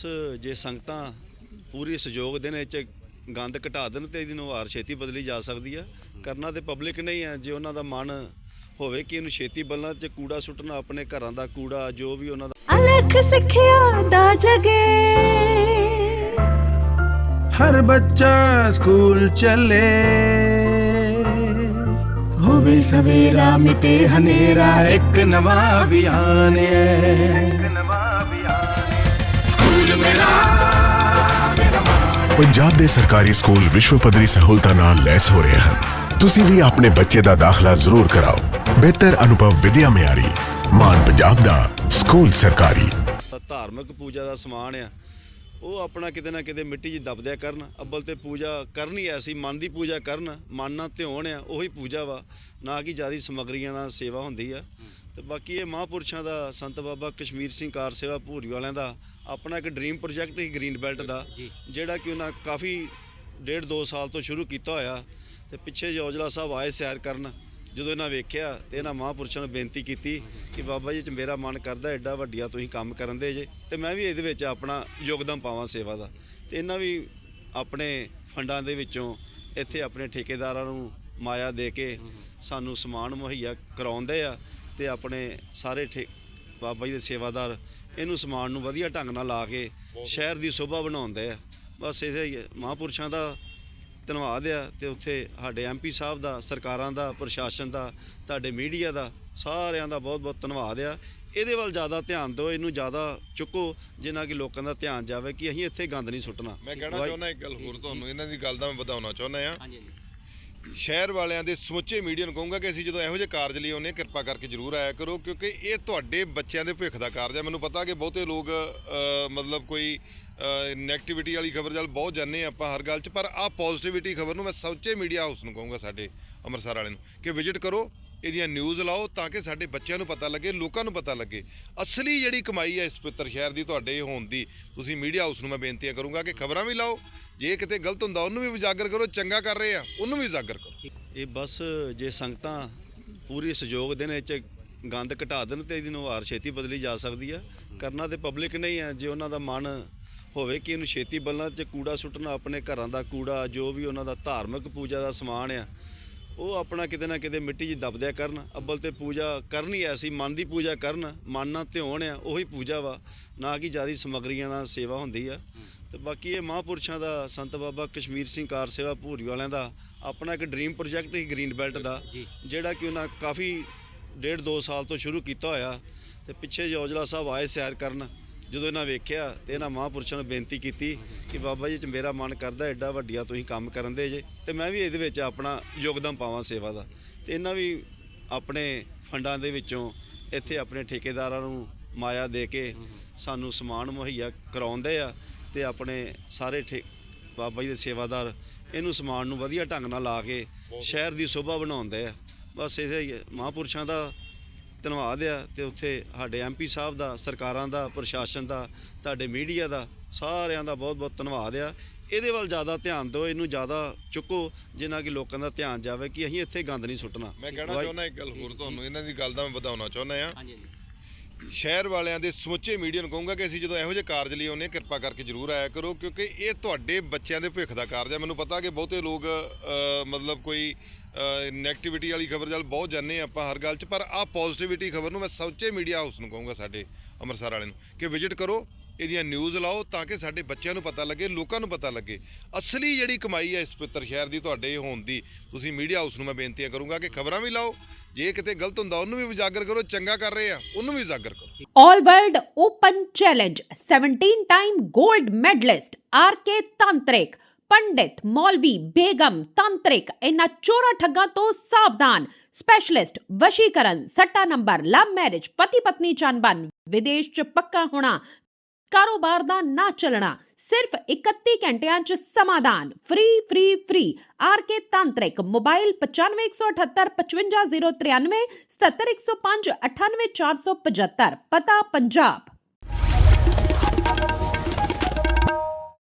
ਬਸ ਜੇ ਸੰਗਤਾਂ ਪੂਰੀ ਸਹਿਯੋਗ ਦੇਣ ਇਹ ਚ ਗੰਦ ਘਟਾ ਦੇਣ ਤੇ ਇਹਦੀ ਨੁਹਾਰ ਛੇਤੀ ਬਦਲੀ ਜਾ ਸਕਦੀ ਆ। ਕਰਨਾ ਤੇ ਪਬਲਿਕ ਨਹੀਂ ਆ ਜੇ ਉਹਨਾਂ ਦਾ ਮਨ ਹੋਵੇ ਕਿ ਇਹਨੂੰ ਛੇਤੀ ਬਦਲਣਾ ਤੇ ਕੂੜਾ ਸੁੱਟਣਾ ਆਪਣੇ ਘਰਾਂ ਦਾ ਕੂੜਾ ਜੋ ਵੀ ਉਹਨਾਂ ਦਾ ਅਲਖ ਸਿੱਖਿਆ ਦਾ ਜਗੇ। ਹਰ ਬੱਚਾ ਸਕੂਲ ਚੱਲੇ। ਹੋਵੇ ਸਵੇਰਾ ਮਿਟੇ ਹਨੇਰਾ ਇੱਕ ਨਵਾਂ ਅਭਿਆਨ ਹੈ। ਪੰਜਾਬ ਦੇ ਸਰਕਾਰੀ ਸਕੂਲ ਵਿਸ਼ਵ ਪੱਧਰੀ ਸਹੂਲਤਾਂ ਨਾਲ ਲੈਸ ਹੋ ਰਹੇ ਹਨ। ਤੁਸੀਂ ਵੀ ਆਪਣੇ ਬੱਚੇ ਦਾ ਦਾਖਲਾ ਜ਼ਰੂਰ ਕਰਾਓ। ਬਿਹਤਰ ਅਨੁਭਵ ਵਿਦਿਆ ਮਿਆਰੀ। ਮਾਨ ਪੰਜਾਬ ਦਾ ਸਕੂਲ ਸਰਕਾਰੀ। ਧਾਰਮਿਕ ਪੂਜਾ ਦਾ ਸਮਾਨ ਆ। ਉਹ ਆਪਣਾ ਕਿਤੇ ਨਾ ਕਿਤੇ ਮਿੱਟੀ 'ਚ ਦਬਦਿਆ ਕਰਨ ਅੱਬਲ ਤੇ ਪੂਜਾ ਕਰਨੀ ਐਸੀ ਮਨ ਦੀ ਪੂਜਾ ਕਰਨ ਮਨ ਨਾਲ ਧਿਆਉਣ ਆ ਉਹੀ ਪੂਜਾ ਵਾ ਨਾ ਕਿ ਜਿਆਦੀ ਸਮਗਰੀਆਂ ਨਾਲ ਸੇਵਾ ਹੁੰਦੀ ਆ। ਤੇ ਬਾਕੀ ਇਹ ਮਹਾਂਪੁਰਸ਼ਾਂ ਦਾ ਸੰਤ ਬਾਬਾ ਕਸ਼ਮੀਰ ਸਿੰਘ ਕਾਰ ਸੇਵਾ ਭੂਰੀ ਵਾਲਿਆਂ ਦਾ ਆਪਣਾ ਇੱਕ ਡ੍ਰੀਮ ਪ੍ਰੋਜੈਕਟ ਸੀ ਗ੍ਰੀਨ ਬੈਲਟ ਦਾ ਜਿਹੜਾ ਕਿ ਉਹਨਾਂ ਕਾਫੀ ਡੇਢ ਦੋ ਸਾਲ ਤੋਂ ਸ਼ੁਰੂ ਕੀਤਾ ਹੋਇਆ ਤੇ ਪਿੱਛੇ ਜੋਜਲਾ ਸਾਹਿਬ ਆਏ ਸੈਰ ਕਰਨ ਜਦੋਂ ਇਹਨਾਂ ਵੇਖਿਆ ਤੇ ਇਹਨਾਂ ਮਹਾਂਪੁਰਸ਼ਾਂ ਨੂੰ ਬੇਨਤੀ ਕੀਤੀ ਕਿ ਬਾਬਾ ਜੀ ਚ ਮੇਰਾ ਮਨ ਕਰਦਾ ਐਡਾ ਵੱਡੀਆ ਤੁਸੀਂ ਕੰਮ ਕਰਨ ਦੇ ਜੇ। ਤੇ ਮੈਂ ਵੀ ਇਹਦੇ ਵਿੱਚ ਆਪਣਾ ਯੋਗਦਾਨ ਪਾਵਾਂ ਸੇਵਾ ਦਾ। ਤੇ ਇਹਨਾਂ ਵੀ ਆਪਣੇ ਫੰਡਾਂ ਦੇ ਵਿੱਚੋਂ ਇੱਥੇ ਆਪਣੇ ਠੇਕੇਦਾਰਾਂ ਨੂੰ ਮਾਇਆ ਦੇ ਕੇ ਸਾਨੂੰ ਸਮਾਨ ਮੁਹੱਈਆ ਕਰਾਉਂਦੇ ਆ ਤੇ ਆਪਣੇ ਸਾਰੇ ਠੇ, ਬਾਬਾ ਜੀ ਦੇ ਸੇਵਾਦਾਰ ਇਹਨੂੰ ਸਮਾਨ ਨੂੰ ਵਧੀਆ ਢੰਗ ਨਾਲ ਲਾ ਕੇ ਸ਼ਹਿਰ ਦੀ ਸ਼ੋਭਾ ਬਣਾਉਂਦੇ ਆ। ਬਸ ਇਹ ਮਹਾਂਪੁਰਸ਼ਾਂ ਦਾ ਧੰਨਵਾਦ ਆ ਤੇ ਉੱਥੇ ਸਾਡੇ ਐਮਪੀ ਸਾਹਿਬ ਦਾ ਸਰਕਾਰਾਂ ਦਾ ਪ੍ਰਸ਼ਾਸਨ ਦਾ ਤੁਹਾਡੇ ਮੀਡੀਆ ਦਾ ਸਾਰਿਆਂ ਦਾ ਬਹੁਤ ਬਹੁਤ ਧੰਨਵਾਦ ਆ। ਇਹਦੇ ਵੱਲ ਜ਼ਿਆਦਾ ਧਿਆਨ ਦਿਓ ਇਹਨੂੰ ਜ਼ਿਆਦਾ ਚੁੱਕੋ ਜਿੰਨਾ ਕਿ ਲੋਕਾਂ ਦਾ ਧਿਆਨ ਜਾਵੇ ਕਿ ਅਸੀਂ ਇੱਥੇ ਗੰਦ ਨਹੀਂ ਸੁੱਟਣਾ। ਮੈਂ ਕਹਿਣਾ ਚਾਹੁੰਦਾ ਇੱਕ ਗੱਲ ਹੋਰ ਤੁਹਾਨੂੰ ਇਹਨਾਂ ਦੀ ਗੱਲ ਦਾ ਮੈਂ ਵਧਾਉਣਾ ਚਾਹੁੰਦਾ ਆ ਹਾਂਜੀ ਹਾਂਜੀ। ਸ਼ਹਿਰ ਵਾਲਿਆਂ ਦੇ ਸਮੁੱਚੇ ਮੀਡੀਆ ਨੂੰ ਕਹੂੰਗਾ ਕਿ ਅਸੀਂ ਜਦੋਂ ਇਹੋ ਜਿਹੇ ਕਾਰਜ ਲਈ ਆਉਂਦੇ ਹਾਂ, ਕਿਰਪਾ ਕਰਕੇ ਜਰੂਰ ਆਇਆ ਕਰੋ, ਕਿਉਂਕਿ ਇਹ ਤੁਹਾਡੇ ਬੱਚਿਆਂ ਦੇ ਭਵਿੱਖ ਦਾ ਕਾਰਜ ਹੈ। ਮੈਨੂੰ ਪਤਾ ਕਿ ਬਹੁਤੇ ਲੋਕ ਮਤਲਬ ਕੋਈ ਨੈਗੇਟਿਵਿਟੀ ਵਾਲੀ ਖਬਰ ਚੱਲ ਬਹੁਤ ਜਾਂਦੇ ਹਾਂ ਆਪਾਂ ਹਰ ਗੱਲ 'ਚ, ਪਰ ਆਹ ਪੋਜ਼ਿਟਿਵਿਟੀ ਖਬਰ ਨੂੰ ਮੈਂ ਸਮੁੱਚੇ ਮੀਡੀਆ ਹਾਊਸ ਨੂੰ ਕਹੂੰਗਾ ਸਾਡੇ ਅੰਮ੍ਰਿਤਸਰ ਵਾਲੇ ਨੂੰ ਕਿ ਵਿਜ਼ਿਟ ਕਰੋ। ਇਹਦੀਆਂ ਨਿਊਜ਼ ਲਾਓ ਤਾਂ ਕਿ ਸਾਡੇ ਬੱਚਿਆਂ ਨੂੰ ਪਤਾ ਲੱਗੇ, ਲੋਕਾਂ ਨੂੰ ਪਤਾ ਲੱਗੇ। ਅਸਲੀ ਜਿਹੜੀ ਕਮਾਈ ਹੈ ਇਸ ਪਵਿੱਤਰ ਸ਼ਹਿਰ ਦੀ, ਤੁਹਾਡੇ ਹੋਣ ਦੀ, ਤੁਸੀਂ ਮੀਡੀਆ ਹਾਊਸ ਨੂੰ ਮੈਂ ਬੇਨਤੀਆਂ ਕਰੂੰਗਾ ਕਿ ਖਬਰਾਂ ਵੀ ਲਾਓ। ਜੇ ਕਿਤੇ ਗਲਤ ਹੁੰਦਾ, ਉਹਨੂੰ ਵੀ ਉਜਾਗਰ ਕਰੋ, ਚੰਗਾ ਕਰ ਰਹੇ ਆ, ਉਹਨੂੰ ਵੀ ਉਜਾਗਰ ਕਰੋ। ਇਹ ਬਸ ਜੇ ਸੰਗਤਾਂ ਪੂਰੀ ਸਹਿਯੋਗ ਦੇਣ, ਇਹ ਚ ਗੰਦ ਘਟਾ ਦੇਣ ਤੇ ਇਹਦੀ ਨੁਹਾਰ ਛੇਤੀ ਬਦਲੀ ਜਾ ਸਕਦੀ ਆ। ਕਰਨਾ ਤੇ ਪਬਲਿਕ ਨਹੀਂ ਆ, ਜੇ ਉਹਨਾਂ ਦਾ ਮਨ ਹੋਵੇ ਕਿ ਇਹਨੂੰ ਛੇਤੀ ਬਦਲਣਾ ਤੇ ਕੂੜਾ ਸੁੱਟਣਾ, ਆਪਣੇ ਘਰਾਂ ਦਾ ਕੂੜਾ, ਜੋ ਵੀ ਉਹਨਾਂ ਦਾ ਧਾਰਮਿਕ ਪੂਜਾ ਦਾ ਸਮਾਨ ਆ ਉਹ ਆਪਣਾ ਕਿਤੇ ਨਾ ਕਿਤੇ ਮਿੱਟੀ 'ਚ ਦਬਦਿਆ ਕਰਨ ਅੱਬਲ ਤੇ ਪੂਜਾ ਕਰਨੀ ਐਸੀ ਮਨ ਦੀ ਪੂਜਾ ਕਰਨ ਮਨ ਨਾਲ ਧਿਆਉਣ ਆ ਉਹੀ ਪੂਜਾ ਵਾ ਨਾ ਕਿ ਜਿਆਦੀ ਸਮਗਰੀਆਂ ਨਾਲ ਸੇਵਾ ਹੁੰਦੀ ਆ। ਤੇ ਬਾਕੀ ਇਹ ਮਹਾਂਪੁਰਸ਼ਾਂ ਦਾ ਸੰਤ ਬਾਬਾ ਕਸ਼ਮੀਰ ਸਿੰਘ ਕਾਰ ਸੇਵਾ ਭੂਰੀ ਵਾਲਿਆਂ ਦਾ ਆਪਣਾ ਇੱਕ ਡ੍ਰੀਮ ਪ੍ਰੋਜੈਕਟ ਸੀ ਗ੍ਰੀਨ ਬੈਲਟ ਦਾ ਜਿਹੜਾ ਕਿ ਉਹਨਾਂ ਕਾਫੀ ਡੇਢ ਦੋ ਸਾਲ ਤੋਂ ਸ਼ੁਰੂ ਕੀਤਾ ਹੋਇਆ ਤੇ ਪਿੱਛੇ ਜੋਜਲਾ ਸਾਹਿਬ ਆਏ ਸੈਰ ਕਰਨ ਜਦੋਂ ਇਹਨਾਂ ਵੇਖਿਆ ਤੇ ਇਹਨਾਂ ਮਹਾਂਪੁਰਸ਼ਾਂ ਨੂੰ ਬੇਨਤੀ ਕੀਤੀ ਕਿ ਬਾਬਾ ਜੀ ਚ ਮੇਰਾ ਮਨ ਕਰਦਾ ਐਡਾ ਵੱਡੀਆ ਤੁਸੀਂ ਕੰਮ ਕਰਨ ਦੇ ਜੇ, ਤੇ ਮੈਂ ਵੀ ਇਹਦੇ ਵਿੱਚ ਆਪਣਾ ਯੋਗਦਾਨ ਪਾਵਾਂ ਸੇਵਾ ਦਾ। ਤੇ ਇਹਨਾਂ ਵੀ ਆਪਣੇ ਫੰਡਾਂ ਦੇ ਵਿੱਚੋਂ ਇੱਥੇ ਆਪਣੇ ਠੇਕੇਦਾਰਾਂ ਨੂੰ ਮਾਇਆ ਦੇ ਕੇ ਸਾਨੂੰ ਸਮਾਨ ਮੁਹੱਈਆ ਕਰਾਉਂਦੇ ਆ ਤੇ ਆਪਣੇ ਸਾਰੇ ਠੇ, ਬਾਬਾ ਜੀ ਦੇ ਸੇਵਾਦਾਰ ਇਹਨੂੰ ਸਮਾਨ ਨੂੰ ਵਧੀਆ ਢੰਗ ਨਾਲ ਲਾ ਕੇ ਸ਼ਹਿਰ ਦੀ ਸ਼ੋਭਾ ਬਣਾਉਂਦੇ ਆ। ਬਸ ਇਹ ਹੀ, ਮਹਾਂਪੁਰਸ਼ਾਂ ਦਾ ਧੰਨਵਾਦ ਆ ਤੇ ਉੱਥੇ ਸਾਡੇ ਐਮਪੀ ਸਾਹਿਬ ਦਾ ਸਰਕਾਰਾਂ ਦਾ ਪ੍ਰਸ਼ਾਸਨ ਦਾ ਤੁਹਾਡੇ ਮੀਡੀਆ ਦਾ ਸਾਰਿਆਂ ਦਾ ਬਹੁਤ ਬਹੁਤ ਧੰਨਵਾਦ ਆ। ਇਹਦੇ ਵੱਲ ਜ਼ਿਆਦਾ ਧਿਆਨ ਦਿਓ ਇਹਨੂੰ ਜ਼ਿਆਦਾ ਚੁੱਕੋ ਜਿੰਨਾ ਕਿ ਲੋਕਾਂ ਦਾ ਧਿਆਨ ਜਾਵੇ ਕਿ ਅਸੀਂ ਇੱਥੇ ਗੰਦ ਨਹੀਂ ਸੁੱਟਣਾ। ਮੈਂ ਕਹਿਣਾ ਚਾਹੁੰਦਾ ਇੱਕ ਗੱਲ ਹੋਰ ਤੁਹਾਨੂੰ ਇਹਨਾਂ ਦੀ ਗੱਲ ਦਾ ਮੈਂ ਵਧਾਉਣਾ ਚਾਹੁੰਦਾ ਆ ਸ਼ਹਿਰ ਵਾਲਿਆਂ ਦੇ ਸਮੁੱਚੇ ਮੀਡੀਆ ਨੂੰ ਕਹੂੰਗਾ ਕਿ ਅਸੀਂ ਜਦੋਂ ਇਹੋ ਜਿਹੇ ਕਾਰਜ ਲਈ ਆਉਂਦੇ ਹਾਂ, ਕਿਰਪਾ ਕਰਕੇ ਜਰੂਰ ਆਇਆ ਕਰੋ, ਕਿਉਂਕਿ ਇਹ ਤੁਹਾਡੇ ਬੱਚਿਆਂ ਦੇ ਭਵਿੱਖ ਦਾ ਕਾਰਜ ਹੈ। ਮੈਨੂੰ ਪਤਾ ਕਿ ਬਹੁਤੇ ਲੋਕ ਮਤਲਬ ਕੋਈ ਨੈਗੇਟਿਵਿਟੀ ਵਾਲੀ ਖਬਰ ਚੱਲ ਬਹੁਤ ਜਾਂਦੇ ਹਾਂ ਆਪਾਂ ਹਰ ਗੱਲ 'ਚ, ਪਰ ਆਹ ਪੋਜ਼ਿਟਿਵਿਟੀ ਖਬਰ ਨੂੰ ਮੈਂ ਸਮੁੱਚੇ ਮੀਡੀਆ ਹਾਊਸ ਨੂੰ ਕਹੂੰਗਾ ਸਾਡੇ ਅੰਮ੍ਰਿਤਸਰ ਵਾਲੇ ਨੂੰ ਕਿ ਵਿਜ਼ਿਟ ਕਰੋ। ਇਹਦੀਆਂ ਨਿਊਜ਼ ਲਾਓ ਤਾਂ ਕਿ ਸਾਡੇ ਬੱਚਿਆਂ ਨੂੰ ਪਤਾ ਲੱਗੇ, ਲੋਕਾਂ ਨੂੰ ਪਤਾ ਲੱਗੇ। ਅਸਲੀ ਜਿਹੜੀ ਕਮਾਈ ਹੈ ਇਸ ਪਵਿੱਤਰ ਸ਼ਹਿਰ ਦੀ, ਤੁਹਾਡੇ ਹੋਣ ਦੀ, ਤੁਸੀਂ ਮੀਡੀਆ ਹਾਊਸ ਨੂੰ ਮੈਂ ਬੇਨਤੀਆਂ ਕਰੂੰਗਾ ਕਿ ਖਬਰਾਂ ਵੀ ਲਾਓ। ਜੇ ਕਿਤੇ ਗਲਤ ਹੁੰਦਾ, ਉਹਨੂੰ ਵੀ ਉਜਾਗਰ ਕਰੋ, ਚੰਗਾ ਕਰ ਰਹੇ ਆ, ਉਹਨੂੰ ਵੀ ਉਜਾਗਰ ਕਰੋ। All World Open Challenge 17 time gold medalist RK Tantrik ਪੰਡਿਤ ਮੌਲਵੀ ਬੇਗਮ ਤੰਤਰਿਕ ਇਹਨਾਂ ਚੋਰਾ ਠੱਗਾਂ ਤੋਂ ਸਾਵਧਾਨ ਸਪੈਸ਼ਲਿਸਟ ਵਸ਼ੀਕਰਨ, ਸੱਟਾ ਨੰਬਰ ਲਵ ਮੈਰਿਜ ਪਤੀ ਪਤਨੀ ਚੰਬਨ ਵਿਦੇਸ਼ ਚ ਪੱਕਾ ਹੋਣਾ ਕਾਰੋਬਾਰ ਦਾ ਨਾ ਚੱਲਣਾ, ਸਿਰਫ 31 ਘੰਟਿਆਂ ਚ ਸਮਾਧਾਨ ਫ੍ਰੀ ਫ੍ਰੀ ਫ੍ਰੀ ਆਰਕੇ ਤਾਂਤਰਿਕ, ਮੋਬਾਈਲ 9518 55093 77105 98475 ਪਤਾ ਪੰਜਾਬ।